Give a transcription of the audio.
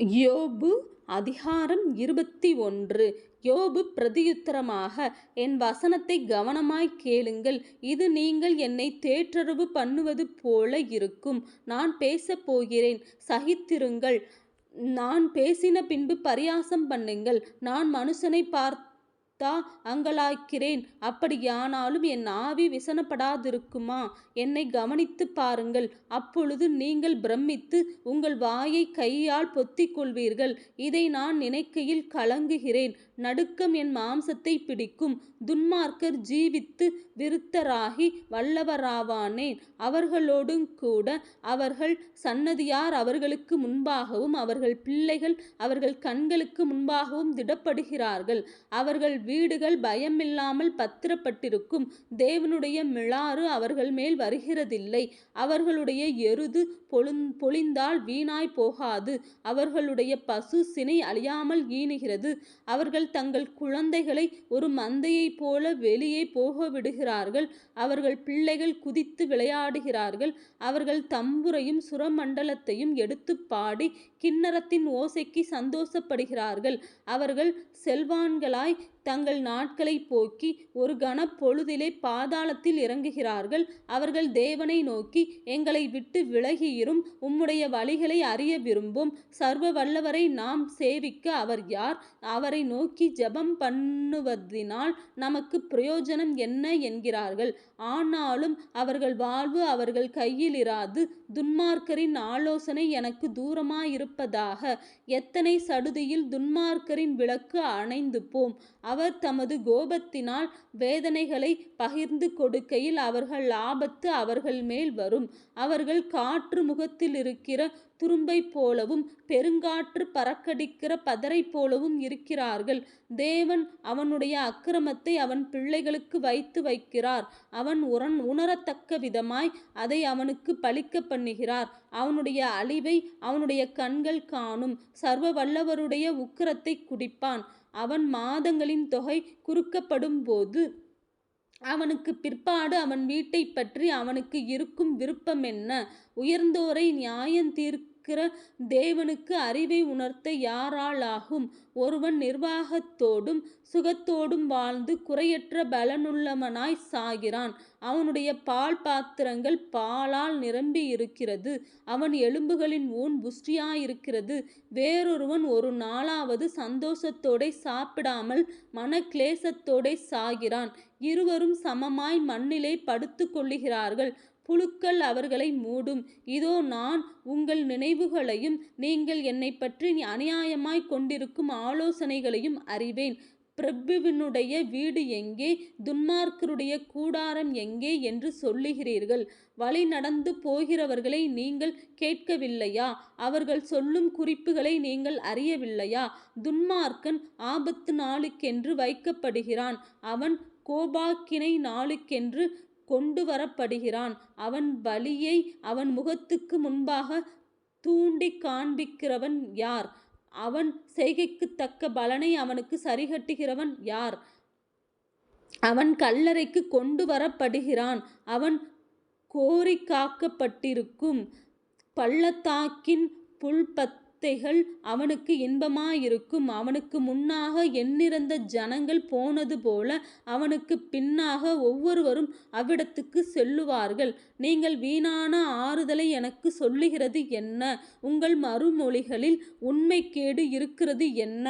யோபு அதிகாரம் இருபத்தி ஒன்று. யோபு பிரதியுத்தரமாக என் வசனத்தை கவனமாய் கேளுங்கள். இது நீங்கள் என்னை தேற்றரவு பண்ணுவது போல இருக்கும். நான் பேசப் போகிறேன். சகித்திருங்கள். நான் பேசின பின்பு பரியாசம் பண்ணுங்கள். நான் மனுஷனை பார்த்து அங்கலாய்க்கிறேன். அப்படியானாலும் என் ஆவி விசனப்படாதிருக்குமா? என்னை கவனித்துப் பாருங்கள். அப்பொழுது நீங்கள் பிரமித்து உங்கள் வாயை கையால் பொத்திக் கொள்வீர்கள். இதை நான் நினைக்கையில் கலங்குகிறேன். நடுக்கம் என் மாம்சத்தை பிடிக்கும். துன்மார்க்கர் ஜீவித்து விருத்தராகி வல்லவராவானேன் அவர்களோடும் கூட அவர்கள் சன்னதியார் அவர்களுக்கு முன்பாகவும் அவர்கள் பிள்ளைகள் அவர்கள் கண்களுக்கு முன்பாகவும் திடப்படுகிறார்கள். அவர்கள் வீடுகள் பயமில்லாமல் பத்திரப்பட்டிருக்கும். தேவனுடைய மிலாறு அவர்கள் மேல் வருகிறதில்லை. அவர்களுடைய எருது பொழுந் பொழிந்தால் வீணாய் போகாது. அவர்களுடைய பசு சினை அழியாமல் ஈனுகிறது. அவர்கள் தங்கள் குழந்தைகளை ஒரு மந்தையைப் போல வெளியே போகவிடுகிறார்கள். அவர்கள் பிள்ளைகள் குதித்து விளையாடுகிறார்கள். அவர்கள் தம்புரையும் சுரமண்டலத்தையும் எடுத்து பாடி கிண்ணறத்தின் ஓசைக்கு சந்தோஷப்படுகிறார்கள். அவர்கள் செல்வான்களாய் தங்கள் நாட்களைப் போக்கி ஒரு கணப்பொழுதிலே பாதாளத்தில் இறங்குகிறார்கள். அவர்கள் தேவனை நோக்கி எங்களை விட்டு விலகியிரும். உம்முடைய வழிகளை அறிய விரும்பும். சர்வ வல்லவரை நாம் சேவிக்க அவர் யார்? அவரை நோக்கி ஜெபம் பண்ணுவதினால் நமக்கு பிரயோஜனம் என்ன? என்கிறார்கள். ஆனாலும் அவர்கள் வாழ்வு அவர்கள் கையிலிராது துன்மார்க்கரின் ஆலோசனை எனக்கு இருப்பதாக எத்தனை சடுதியில் துன்மார்க்கரின் விளக்கு அணைந்து போம் அவர் தமது கோபத்தினால் வேதனைகளைப் பகிர்ந்து கொடுக்கையில் அவர்கள் ஆபத்து அவர்கள் மேல் வரும். அவர்கள் காற்று முகத்திலிருக்கிற துரும்பைப் போலவும் பெருங்காற்று பறக்கடிக்கிற பதரைப் போலவும் இருக்கிறார்கள். தேவன் அவனுடைய அக்கிரமத்தை அவன் பிள்ளைகளுக்கு வைத்து வைக்கிறார். அவன் உரன் உணரத்தக்க விதமாய் அதை அவனுக்கு பழிக்க பண்ணுகிறார். அவனுடைய அழிவை அவனுடைய கண்கள் காணும். சர்வ வல்லவருடைய உக்கிரத்தைக் குடிப்பான். அவன் மாதங்களின் தொகை குறுக்கப்படும்போது அவனுக்கு பிற்பாடு அவன் வீட்டைப் பற்றி அவனுக்கு இருக்கும் விருப்பம் என்ன? உயர்ந்தோரை இருக்கிற தேவனுக்கு அறிவை உணர்த்த யாராலாகும்? ஒருவன் நிர்வாகத்தோடும் சுகத்தோடும் வாழ்ந்து குறையற்ற பலனுள்ளவனாய் சாகிறான். அவனுடைய பால் பாத்திரங்கள் பாலால் நிரம்பியிருக்கிறது அவன் எலும்புகளின் ஊன் புஷ்டியாயிருக்கிறது. வேறொருவன் ஒரு நாளாவது சந்தோஷத்தோடே சாப்பிடாமல் மனக்கிலேசத்தோடே சாகிறான். இருவரும் சமமாய் மண்ணிலே படுத்து கொள்ளுகிறார்கள் புழுக்கள் அவர்களை மூடும். இதோ நான் உங்கள் நினைவுகளையும் நீங்கள் என்னை பற்றி அநியாயமாய் கொண்டிருக்கும் ஆலோசனைகளையும் அறிவேன். பிரபுவினுடைய வீடு எங்கே? துன்மார்க்கருடைய கூடாரம் எங்கே என்று சொல்லுகிறீர்கள். வழி நடந்து போகிறவர்களை நீங்கள் கேட்கவில்லையா? அவர்கள் சொல்லும் குறிப்புகளை நீங்கள் அறியவில்லையா? துன்மார்க்கன் ஆபத்து நாளுக்கென்று வைக்கப்படுகிறான். அவன் கோபாக்கினை நாளுக்கென்று கொண்டு வரப்படுகிறான் அவன் வலியை அவன் முகத்துக்கு முன்பாக தூண்டி காண்பிக்கிறவன் யார்? அவன் செய்கைக்குத் தக்க பலனை அவனுக்கு சரிகட்டுகிறவன் யார்? அவன் கல்லறைக்குக் கொண்டுவரப்படுகிறான். அவன் கோரி காக்கப்பட்டிருக்கும் பள்ளத்தாக்கின் புல்பத் வார்த்தைகள் அவனுக்கு இன்பமாயிருக்கும். அவனுக்கு முன்னாக எண்ணிறந்த ஜனங்கள் போனது போல அவனுக்குப் பின்னாக ஒவ்வொருவரும் அவ்விடத்துக்கு செல்லுவார்கள். நீங்கள் வீணான ஆறுதலை எனக்கு சொல்லுகிறது என்ன? உங்கள் மறுமொழிகளில் உண்மைக்கேடு இருக்கிறது என்ன?